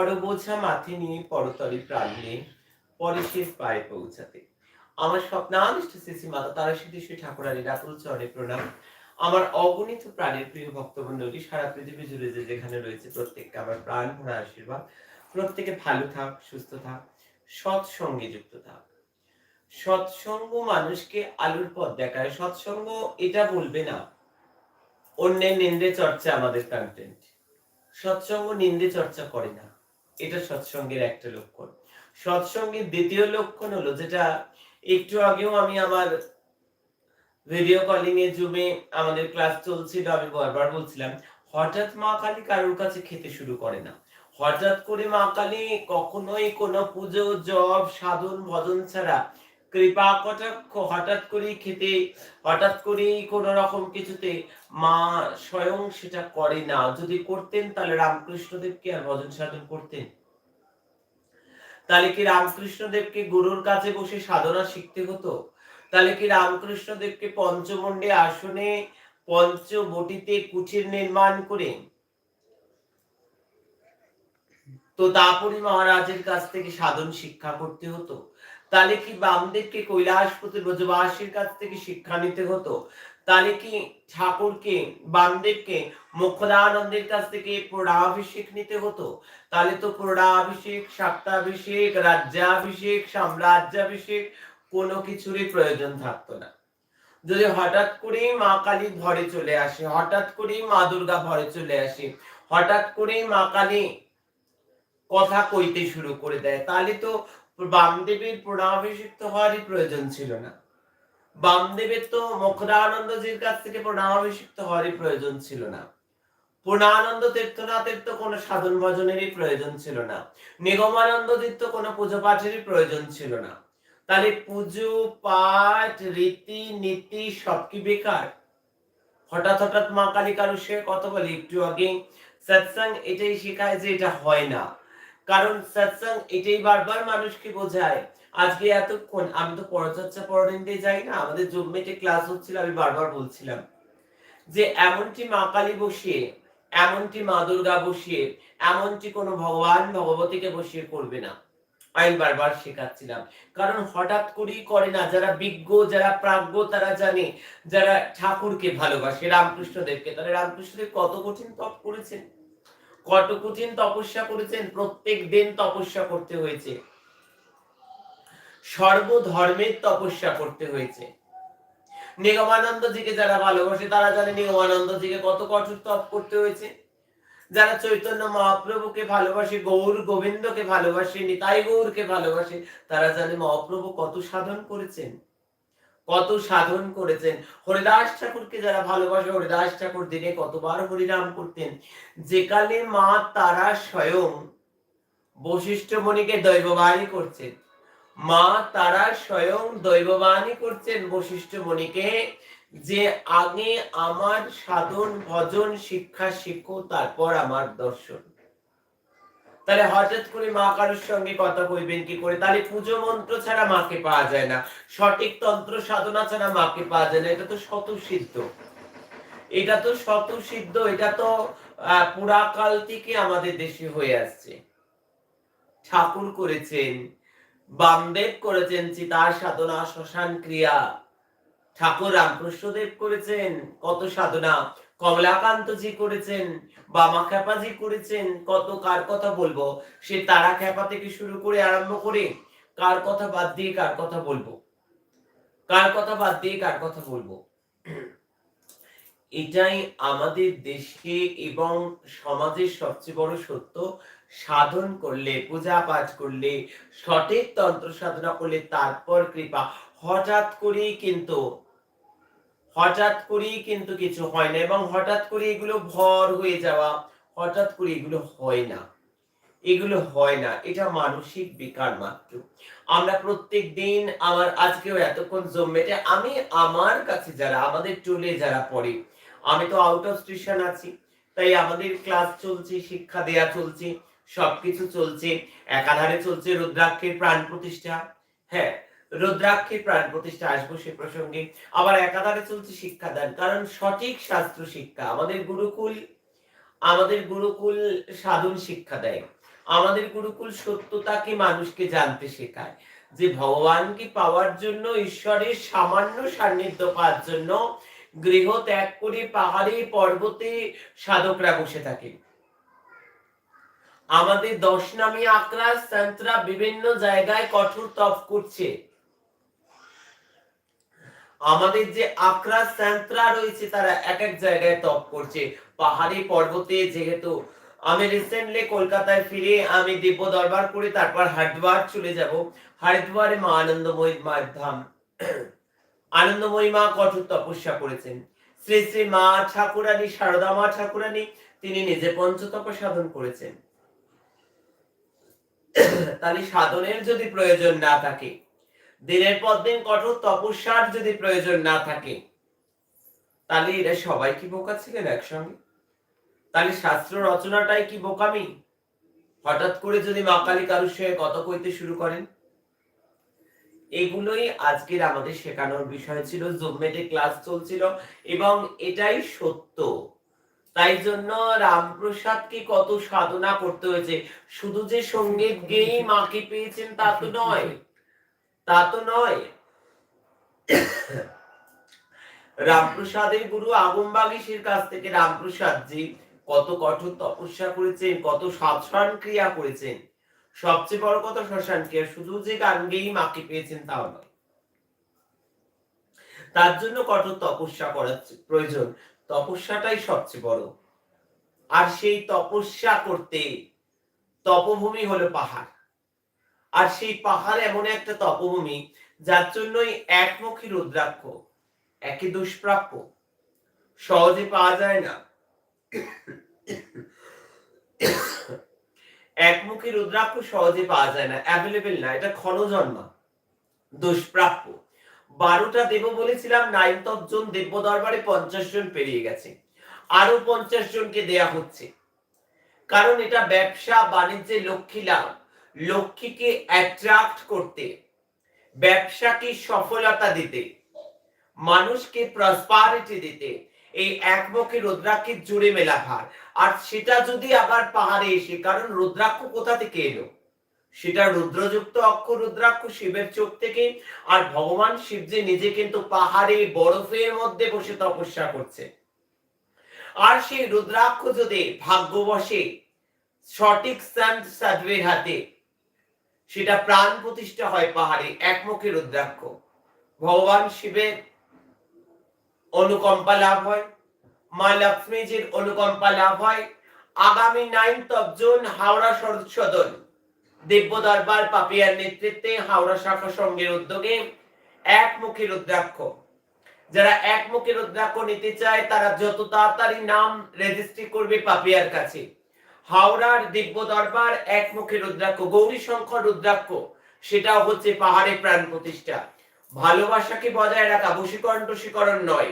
পরবোঝা নিয়ে প্রাণ নিয়ে পরে শেষ পায়ে পৌঁছাতে। আমার শ্রী মাতা তারা ঠাকুরানী প্রণাম। আমার অগণিত প্রাণের প্রিয় সারা পৃথিবী জুড়ে যে যেখানে রয়েছে প্রত্যেককে আমার প্রাণ, ভরা আশীর্বাদ। প্রত্যেকে ভালো থাক, সুস্থ থাক, সৎসঙ্গে যুক্ত থাক। সৎসঙ্গ মানুষকে আলুর পথ দেখায়। সৎসঙ্গ এটা বলবে না, অন্যের নিন্দে চর্চা আমাদের কন্টেন্ট সৎসঙ্গ নিন্দে চর্চা করে না। এটা সৎসঙ্গের একটা লক্ষণ। সৎসঙ্গের দ্বিতীয় লক্ষণ হলো যেটা একটু আগেও আমি আমার ভিডিও কলিং এ জুমে আমাদের ক্লাস চলছিল, আমি বারবার বলছিলাম, হঠাৎ মা কালী কারোর কাছে খেতে শুরু করে না। হঠাৎ করে মা কালী কখনোই কোনো পুজো জব সাধন, ভজন ছাড়া কৃপা কটাক্ষ, হঠাৎ করেই খেতে, হঠাৎ করেই কোন রকম কিছুতে মা স্বয়ং সেটা করে না। যদি করতেন, তাহলে রামকৃষ্ণদেবকে আর ভজন সাধন করতেন? তাহলে কি রামকৃষ্ণদেবকে গুরুর কাছে বসে সাধনা শিখতে হতো? তাহলে কি রামকৃষ্ণদেবকে পঞ্চমন্ডে আসনে পঞ্চবটিতে কুঠির নির্মাণ করে? তো তারপরে মহারাজের কাছ থেকে সাধন শিক্ষা করতে হতো। তাহলে কি বামদেবকে কৈলাসপতি ব্রজবাসীর কাছ থেকে শিক্ষা নিতে হতো? তাহলে কি ঠাকুরকে, বামদেবকে মুখদানন্দের কাছ থেকে প্রণাভিষেক নিতে হতো? তাহলে তো প্রণাভিষেক সপ্তাভিষেক, রাজ্যাভিষেক, সাম্রাজ্যাভিষেক, কোনো কিছুরই প্রয়োজন থাকতো না। যদি হঠাৎ করেই মা কালী ঘরে চলে আসে, হঠাৎ করেই মা দুর্গা ঘরে চলে আসে, হঠাৎ করেই মা কালী কথা কইতে শুরু করে দেয়, তাহলে তো বামদেবের প্রণাভিষিক্ত হওয়ারই প্রয়োজন ছিল না। বামদেবের তো মুখদানন্দজির কাছ থেকে প্রণাভিষিক্ত হওয়ারই প্রয়োজন ছিল না। পূর্ণানন্দ তীর্থনাথের তো কোনো সাধন ভজনেরই প্রয়োজন ছিল না। নিগমানন্দজির তো কোনো পুজো পাঠেরই প্রয়োজন ছিল না। তাহলে পুজো, পাঠ, রীতি, নীতি সব কি বেকার? হঠাৎ হঠাৎ মা কালী কারু সে কথা বলে একটু আগে সৎসঙ্গ এটাই শেখায় যে এটা হয় না। কারণ সৎসঙ্গ এটাই বারবার মানুষকে বোঝায়। আজকে এতক্ষণ আমি তো পরচর্চা পরনিন্দে যাই না, আমাদের জুমমেটে ক্লাস হচ্ছিল, আমি বারবার বলছিলাম যে এমনটি মা কালী বসিয়ে, এমনটি মা দুর্গা বসিয়ে, এমনটি কোনো ভগবান ভগবতীকে বসিয়ে করবে না। আমি বারবার শেখাচ্ছিলাম। কারণ হঠাৎ করেই করে না, যারা বিজ্ঞ, যারা প্রাজ্ঞ, তারা জানে, যারা ঠাকুরকে ভালোবাসে, রামকৃষ্ণদেবকে। তাহলে রামকৃষ্ণদেব কত কঠিন তপ করেছেন? কত কঠিন তপস্যা করেছেন, প্রত্যেক দিন তপস্যা করতে হয়েছে। সর্বধর্মের তপস্যা করতে হয়েছে। নিগমানন্দজিকে যারা ভালোবাসে, তারা জানে নিগমানন্দজিকে কত কঠোর তপ করতে হয়েছে। যারা চৈতন্য মহাপ্রভুকে ভালোবাসে, গৌর গোবিন্দকে ভালোবাসে নিতাই গৌরকে ভালোবাসে, তারা জানে মহাপ্রভু কত সাধন করেছেন। কত সাধন করেছেন। হরিদাস ঠাকুরকে যারা ভালোবাসে, হরিদাস ঠাকুর দিনে কতবার হরিনাম করতেন। যেকালে মা তারা স্বয়ং বশিষ্ঠ মণিকে দৈববাণী করছেন। মা তারা স্বয়ং দৈববাণী করছেন বশিষ্ঠ মণিকে যে আগে আমার সাধন, ভজন, শিক্ষা শিখো, তারপর আমার দর্শন। তাহলে হঠাৎ করে মা কারোর সঙ্গে কথা কইবেন কি করে? তাহলে পুজো মন্ত্র ছাড়া মাকে পাওয়া যায় না। সঠিক তন্ত্র সাধনা ছাড়া মাকে পাওয়া যায় না। এটা তো শত সিদ্ধ এটা তো শত সিদ্ধ এটা তো পুরাকাল থেকে আমাদের দেশে হয়ে আসছে। ঠাকুর করেছেন, বামদেব করেছেন, চিতার সাধনা, শ্মশান ক্রিয়া। ঠাকুর রামকৃষ্ণদেব করেছেন। কত সাধনা। কমলাকান্তজি করেছেন বামা খ্যাপাজি করেছেন, কত, কার কথা বলব? সে তারা খ্যাপা থেকে শুরু করে আরম্ভ করে কার কথা বাদ দিয়ে কার কথা বলব? কার কথা বাদ দিয়ে কার কথা বলব? এটাই আমাদের দেশে এবং সমাজের সবচেয়ে বড় সত্য। সাধন করলে পূজা পাঠ করলে, সঠিক তন্ত্র সাধনা করলে তারপর কৃপা। হঠাৎ করেই কিন্তু হঠাৎ করেই কিন্তু কিছু হয় না এবং হঠাৎ করে এগুলো ভর হয়ে যাওয়া, হঠাৎ করে এগুলো হয় না। এগুলো হয় না, এটা মানসিক বিকার মাত্র। আমরা প্রত্যেক দিন আমার আজকেও এতক্ষণ জমেটে আমি আমার কাছে যারা, আমাদের টোলে যারা পড়ে, আমি তো আউট অফ স্টেশন আছি, তাই আমাদের ক্লাস চলছে, শিক্ষা দেয়া চলছে, সবকিছু চলছে, একাধারে চলছে রুদ্রাক্ষের প্রাণ প্রতিষ্ঠা। হ্যাঁ রুদ্রাক্ষের প্রাণ প্রতিষ্ঠা আসব সে প্রসঙ্গে। আবার একাধারে চলছে শিক্ষাদান, কারণ সঠিক শাস্ত্র শিক্ষা, আমাদের গুরুকুল আমাদের গুরুকুল সাধন শিক্ষা দেয়। আমাদের গুরুকুল সত্যতাকে মানুষকে জানতে শেখায়, যে ভগবানকে পাওয়ার জন্য, ঈশ্বরের সামান্য সান্নিধ্য পাওয়ার জন্য গৃহ ত্যাগ করে পাহাড়ে, পর্বতে সাধকরা বসে থাকে। আমাদের দশ নামী আক্রাস বিভিন্ন জায়গায় কঠোর তপ করছে। আমাদের যে আক্রাস সন্তরা রয়েছে, তারা এক এক জায়গায় তপ করছে। পাহাড়ি পর্বতে যেহেতু আমি রিসেন্টলি কলকাতায় ফিরে আমি দিব্য দরবার করে তারপর হরিদ্বার চলে যাব। হরিদ্বারে মা আনন্দময়ী মার ধাম। আনন্দময়ী মা কঠোর তপস্যা করেছেন। শ্রী শ্রী মা ঠাকুরানী, সারদা মা ঠাকুরানী, তিনি নিজে পঞ্চতপ সাধন করেছেন। তাহলে সাধনের যদি প্রয়োজন না থাকে দিনের পর দিন কঠোর তপস্যার যদি প্রয়োজন না থাকে, তাহলে এরা সবাই কি বোকা ছিলেন একসঙ্গে? তাহলে শাস্ত্র রচনাটাই কি বোকামি? হঠাৎ করে যদি মা কালী কারুর সঙ্গে কত কইতে শুরু করেন? এগুলোই আজকের আমাদের শেখানোর বিষয় ছিল জুমমেটে ক্লাস চলছিল এবং এটাই সত্য। তাই জন্য রামপ্রসাদকে কত সাধনা করতে হয়েছে। শুধু যে সংগীত গেয়েই মাকে পেয়েছেন তা তো নয়। তা তো নয়। রামপ্রসাদের গুরু আগমবাগীশের কাছ থেকে রামপ্রসাদ জি কত কঠোর তপস্যা করেছেন, কত সাধন ক্রিয়া করেছেন। সবচেয়ে বড় কথা শ্মশান ক্রিয়া, শুধু যে গান গেয়েই মাকে পেয়েছেন তাও নয়। তার জন্য কঠোর তপস্যা করার প্রয়োজন, তপস্যাটাই সবচেয়ে বড়। আর সেই তপস্যা করতে তপভূমি হলো পাহাড়। আর সেই পাহাড় এমন একটা তপভূমি যার জন্যই একমুখী রুদ্রাক্ষ একই দুষ্প্রাপ্য। সহজে পাওয়া যায় না। একমুখী রুদ্রাক্ষ সহজে পাওয়া যায় না। অ্যাভেলেবেল না। এটা ক্ষণজন্মা দুষ্প্রাপ্য। বারোটা দেব বলেছিলাম, নাইন জন দেব্য দরবারে পঞ্চাশ জন পেরিয়ে গেছে। আরও পঞ্চাশ জনকে দেয়া হচ্ছে। কারণ এটা ব্যবসা বাণিজ্যে লক্ষ্মী লাভ। লক্ষ্মীকে অ্যাট্রাক্ট করতে, ব্যবসাকে সফলতা দিতে, মানুষকে প্রসপারিটি দিতে, এই একমুখী রুদ্রাক্ষের জুড়ে মেলা ভার। আর সেটা যদি আবার পাহাড়ে এসে, কারণ রুদ্রাক্ষ কোথা থেকে এলো? সেটা রুদ্রযুক্ত অক্ষর রুদ্রাক্ষ শিবের চোখ থেকে, আর ভগবান শিব যে নিজে কিন্তু পাহাড়ে, বরফের মধ্যে বসে তপস্যা করছে। আর সেই রুদ্রাক্ষ যদি ভাগ্যবশে সঠিক সন্ত সাধবের হাতে সেটা প্রাণ প্রতিষ্ঠা হয় পাহাড়ে একমুখী রুদ্রাক্ষ। ভগবান শিবের অনুকম্পা লাভ হয়, মা লক্ষ্মীজির অনুকম্পা লাভ হয়। আগামী ninth of June Howrah Sadan. দিব্য দরবার পাপিয়ার নেতৃত্বে হাওড়া শাখা সংঘের উদ্যোগে একমুখী রুদ্রাক্ষ। যারা একমুখী রুদ্রাক্ষ নিতে চায়, তারা যত তাড়াতাড়ি নাম রেজিস্ট্রি করবে পাপিয়ার কাছে। হাওড়ার দিব্য দরবার এক একমুখী রুদ্রাক্ষ গৌরী শঙ্কর রুদ্রাক্ষ সেটা হচ্ছে পাহাড়ে প্রাণ প্রতিষ্ঠা। ভালোবাসাকে বজায় রাখা বশীকরণ টসীকরণ নয়,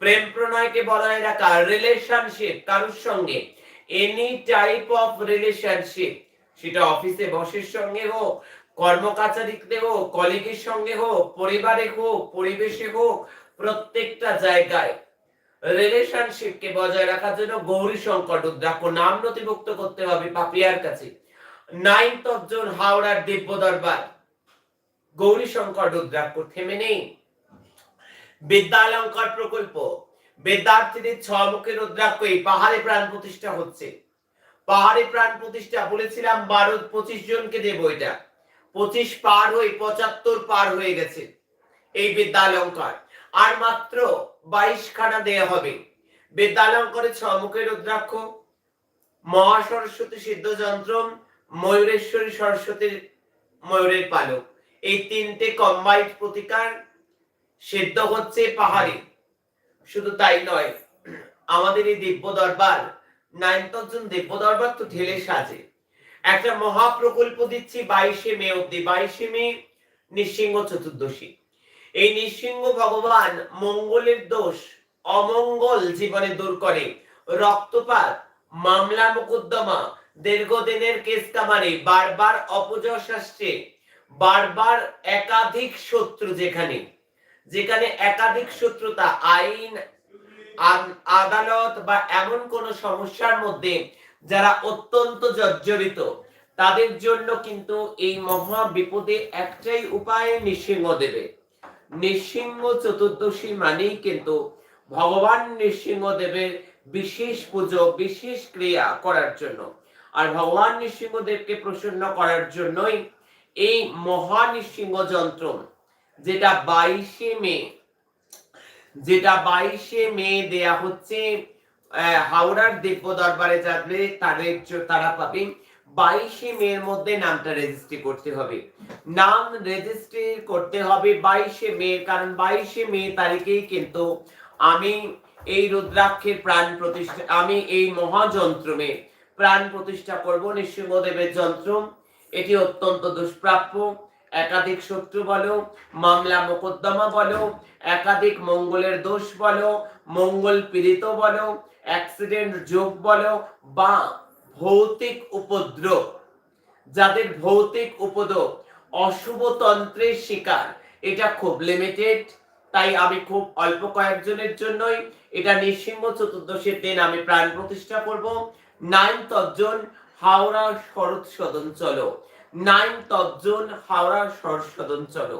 প্রেম প্রণয়কে বজায় রাখা রিলেশনশিপ কারোর সঙ্গে? এনি টাইপ অফ রিলেশনশিপ সেটা অফিসে বসের সঙ্গে হোক, কর্মকাচারিতে হোক কলিগের সঙ্গে হোক, পরিবারে হোক, পরিবেশে হোক, প্রত্যেকটা জায়গায় রিলেশনশিপকে বজায় রাখার জন্য গৌরী শঙ্কর রুদ্রাক্ষ নাম নথিভুক্ত করতে হবে পাপিয়ার কাছে। নাইনথ অফ জুন হাওড়ার দিব্য দরবার গৌরী শঙ্কর রুদ্রাক্ষ থেমে নেই। বিদ্যালঙ্কার প্রকল্প। বিদ্যার্থীদের ছ মুখের রুদ্রাক্ষ এই পাহাড়ে প্রাণ প্রতিষ্ঠা হচ্ছে। পাহাড়ে প্রাণ প্রতিষ্ঠা বলেছিলাম বারো, পঁচিশ জনকে দেব এটা। পঁচিশ পার হয়ে, পঁচাত্তর পার হয়ে গেছে। এই বিদ্যালঙ্কার। আর মাত্র বাইশ খানা দেয়া হবে। বিদ্যালঙ্করে ছ মুখের রুদ্রাক্ষ, মহাসরস্বতী সিদ্ধ যন্ত্র ময়ূরেশ্বরী সরস্বতীর ময়ূরের পালক। এই তিনটে কম্বাইন্ড প্রতিকার সিদ্ধ হচ্ছে পাহাড়ে। শুধু তাই নয়, আমাদের এই দিব্য দরবার নাইনতজন দিব্য দরবার তো ঢেলে সাজে। একটা মহা প্রকল্প দিচ্ছি বাইশে মে অব্দি বাইশে মে নিঃসিংহ চতুর্দশী। এই নৃসিংহ ভগবান মঙ্গলের দোষ, অমঙ্গল জীবনে দূর করে। রক্তপাত, মামলা মোকদ্দমা, দীর্ঘদিনের কেস কামারে, বারবার অপযশ আসছে বারবার একাধিক শত্রু যেখানে। যেখানে একাধিক শত্রুতা, আইন আদালত বা এমন কোন সমস্যার মধ্যে যারা অত্যন্ত জর্জরিত, তাদের জন্য কিন্তু এই মহা বিপদে একটাই উপায় নৃসিংহ দেবে। নৃসিংহ চতুর্দশী মানেই কিন্তু ভগবান নৃসিংহ দেবের বিশেষ পুজো, বিশেষ ক্রিয়া করার জন্য। আর ভগবান নৃসিংহদেবকে প্রসন্ন করার জন্যই এই মহা নৃসিংহ যন্ত্র, যেটা বাইশে মে, যেটা বাইশে মে দেয়া হচ্ছে হাওড়ার দিব্য দরবারে যাবে, তাদের তারা পাবে বাইশে মের মধ্যে নামটা রেজিস্ট্রি করতে হবে। নাম রেজিস্ট্রি করতে হবে বাইশে মে কারণ বাইশে মে তারিখেই কিন্তু আমি এই রুদ্রাক্ষের প্রাণ প্রতিষ্ঠা, আমি এই মহাযন্ত্র মহাযন্ত্রমে প্রাণ প্রতিষ্ঠা করব। নৃসিংহদেবের যন্ত্র, এটি অত্যন্ত দুষ্প্রাপ্য। একাধিক শত্রু বলো, মামলা মোকদ্দমা বলো, একাধিক মঙ্গলের দোষ বলো, মঙ্গল পীড়িত বলো অ্যাক্সিডেন্ট যোগ বলো, বা ভৌতিক উপদ্রব, যাদের ভৌতিক উপদ্রব অশুভ তন্ত্রের শিকার। এটা খুব লিমিটেড তাই আমি খুব অল্প কয়েকজনের জন্যই এটা নৃসিংহ চতুর্দশীর দিন আমি প্রাণ প্রতিষ্ঠা করব। নাইন তর্জন হাওড়া শরৎ সদন চলো। নাইন তর্জন হাওড়া শরৎ সদন চলো।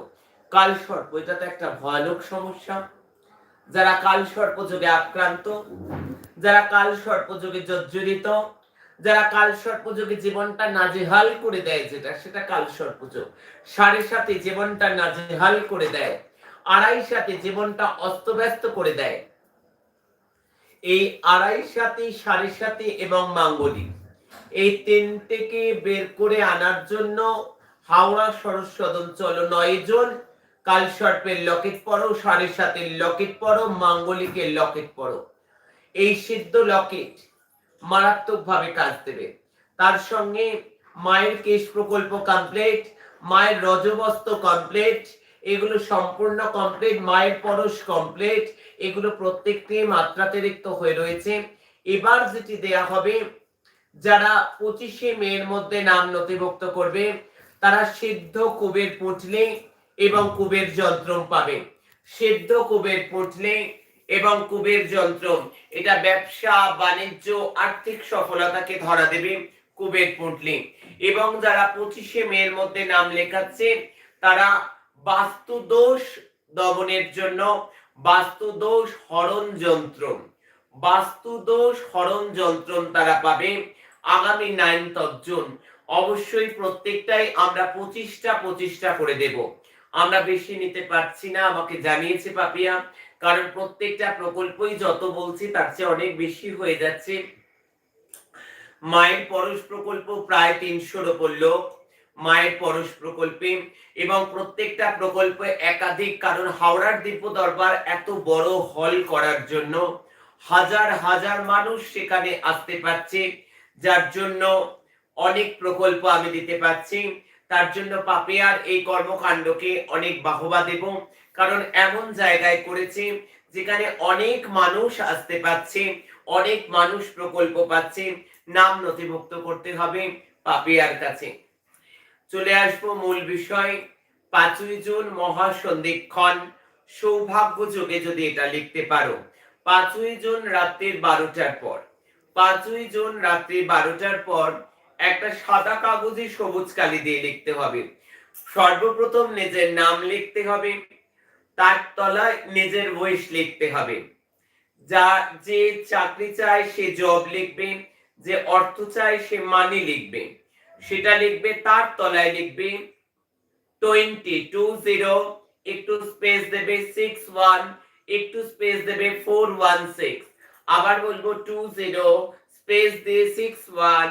কাল সর্প এটা তো একটা ভয়ানক সমস্যা। যারা কাল সর্প যোগে আক্রান্ত, যারা কাল সর্প যোগে জর্জরিত যারা কাল সর্প যোগে জীবনটা নাজেহাল করে দেয় যেটা, সেটা কাল সর্প যোগ সাড়ে সাথে জীবনটা নাজেহাল করে দেয়। আড়াই সাথে জীবনটা অস্তব্যস্ত করে দেয়। এই আড়াই সাথে সাড়ে সাথে এবং মাঙ্গলিক এই তিনটেকে বের করে আনার জন্য হাওড়া সরস সদন চলো নয় জন। কাল সর্পের লকেট পড়ো সাড়ে সাতের লকেট পড়ো মাঙ্গলিকের লকেট পড়ো এই সিদ্ধ লকেট মারাত্মকভাবে কাজ দেবে। তার সঙ্গে মায়ের কেশ প্রকল্প কমপ্লিট মায়ের রজবস্ত কমপ্লিট এগুলো সম্পূর্ণ কমপ্লিট মায়ের পরশ কমপ্লিট এগুলো প্রত্যেকটি মাত্রাতিরিক্ত হয়ে রয়েছে। এবার যেটি দেয়া হবে, যারা পঁচিশে মেয়ের মধ্যে নাম নথিভুক্ত করবে, তারা সিদ্ধ কুবের পুঁটলে এবং কুবের যন্ত্রম পাবে। সিদ্ধ কুবের পুঁটলে এবং কুবের যন্ত্রম এটা ব্যবসা, বাণিজ্য, আর্থিক সফলতাকে ধরা দেবে কুবের পুঁটলে। এবং যারা পঁচিশে মেয়ের মধ্যে নাম লেখাচ্ছে, তারা বাস্তু দোষ দমনের জন্য বাস্তু দোষ হরণ যন্ত্র। বাস্তু দোষ হরণ যন্ত্র তারা পাবে আগামী নাইন জুন অবশ্যই প্রত্যেকটাই আমরা পঁচিশটা পঁচিশটা করে দেব। আমরা বেশি নিতে পারছি না, আমাকে জানিয়েছে পাপিয়া। কারণ প্রত্যেকটা প্রকল্পই যত বলছি, তার চেয়ে অনেক বেশি হয়ে যাচ্ছে। মায়ের পরশ প্রকল্প প্রায় তিনশোর ওপর লোক মায়ের পরশ প্রকল্পে এবং প্রত্যেকটা প্রকল্পে একাধিক কারণ, হাওড়ার দিব্য দরবার এত বড় হল করার জন্য হাজার হাজার মানুষ সেখানে আসতে পারছে। যার জন্য অনেক প্রকল্প আমি দিতে পারছি। তার জন্য পাপিয়ার এই কর্মকাণ্ডকে অনেক বাহবা দেব। কারণ এমন জায়গায় করেছে যেখানে অনেক মানুষ আসতে পারছে, অনেক মানুষ প্রকল্প পাচ্ছে, নাম নথিভুক্ত করতে হবে পাপিয়ার কাছে। চলে আসব মূল বিষয়, পাঁচই জুন মহাসন্ধিক্ষণ সৌভাগ্য যোগে যদি এটা লিখতে পারো। পাঁচই জুন রাত্রির বারোটার পর, পাঁচই জুন রাত্রি বারোটার পর একটা সাদা কাগজে সবুজ কালি দিয়ে লিখতে হবে। সর্বপ্রথম নিজের নাম লিখতে হবে, তার তলায় নিজের বয়স লিখতে হবে। যা যে চাকরি চায় সে জব লিখবে, যে অর্থ চায় সে মানি লিখবে। সেটা লিখবে, তার তলায় লিখবে টোয়েন্টি টু জিরো একটু স্পেস দেবে সিক্স ওয়ান একটু স্পেস দেবে ফোর ওয়ান সিক্স আবার বলব টু জিরো স্পেস দিয়ে সিক্স ওয়ান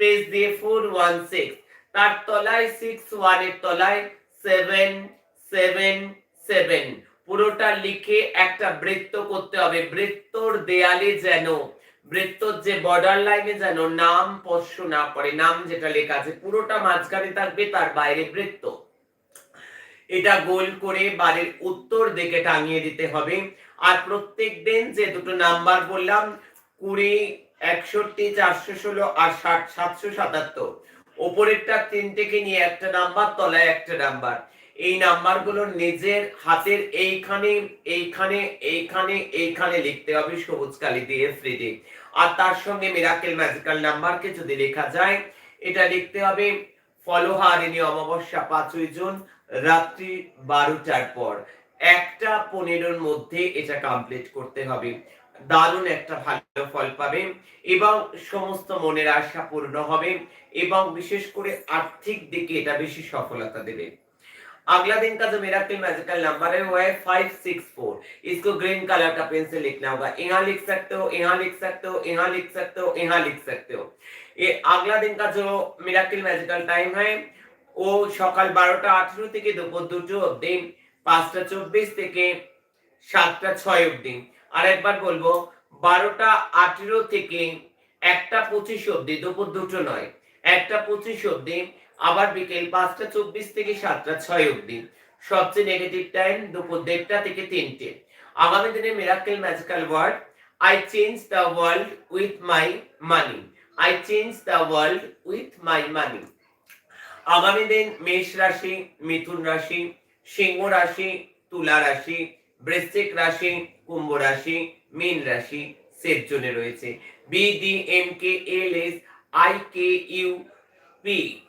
স্পেস দিয়ে ফোর ওয়ান সিক্স তার তলায় সিক্স ওয়ানের তলায় সেভেন সেভেন সেভেন পুরোটা লিখে একটা বৃত্ত করতে হবে। বৃত্তর দেয়ালে যেন, বৃত্তর যে বর্ডার লাইনে যেন নাম স্পর্শ না করে নাম যেটা লেখা আছে, পুরোটা মাঝখানে থাকবে তার বাইরে বৃত্ত। এটা গোল করে বাড়ির উত্তর দিকে টাঙিয়ে দিতে হবে। আর প্রত্যেক দিন যে দুটো নাম্বার বললাম, কুড়ি একষট্টি, চারশো ষোলো আর ষাট, সাতশো সাতাত্তর। ওপরেরটা তিনটেকে নিয়ে একটা নাম্বার, তলায় একটা নাম্বার। এই নাম্বারগুলো নিজের হাতের এইখানে এইখানে এইখানে এইখানে লিখতে হবে সবুজ কালি দিয়ে ফ্রিডে আর তার সঙ্গে মিরাকেল ম্যাজিক্যাল নাম্বারকে যদি লেখা যায়, এটা লিখতে হবে ফলহারিণী অমাবস্যা পাঁচই জুন, রাত্রি বারোটার পর। একটা পনেরোর মধ্যে এটা কমপ্লিট করতে হবে। দারুণ একটা ভালো ফল পাবে এবং সমস্ত মনের আশা পূর্ণ হবে এবং বিশেষ করে আর্থিক দিকে এটা বেশি সফলতা দেবে अगला दिन का जो मेराकल मैजिकल नंबर है वो है फाइव सिक्स फोर इसको ग्रीन कलर का पेन से लिखना होगा यहाँ लिख सकते हो यहाँ लिख सकते हो यहाँ लिख सकते हो यहाँ लिख सकते हो ये अगला दिन का जो मिराकल मैजिकल टाइम है ও সকাল বারোটা আঠেরো থেকে দুপুর দুটো অব্দি পাঁচটা চব্বিশ থেকে সাতটা ছয় অব্দি আর একবার বলব, বারোটা আঠেরো থেকে একটা পঁচিশ অব্দি দুপুর দুটো নয়, একটা পঁচিশ অব্দি আবার বিকেল পাঁচটা চব্বিশ থেকে সাতটা ছয় অব্দি সবচেয়ে নেগেটিভ টাইম দুপুর দেড়টা থেকে তিনটে। আগামী দিনে miracle magical word I change the world with my money I change the world with my money আগামী দিন মেষ রাশি, মিথুন রাশি, সিংহ রাশি, তুলা রাশি বৃশ্চিক রাশি, কুম্ভ রাশি, মীন রাশি জোনে রয়েছে। B D M K L S I K U P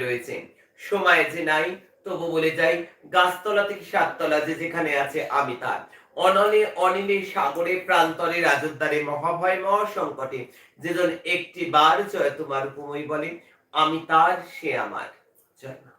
রয়েছে। সময় যে নাই, তবু বলে যাই, গাছতলা থেকে সাততলা যে যেখানে আছে, আমি তার। অনলে, অনিলে, সাগরে, প্রান্তরে, রাজদ্বারে, মহাভয়, মহাসংকটে, যেজন একটি বার জয় তোমার উপময় বলে, আমি তার, সে আমার। জয়।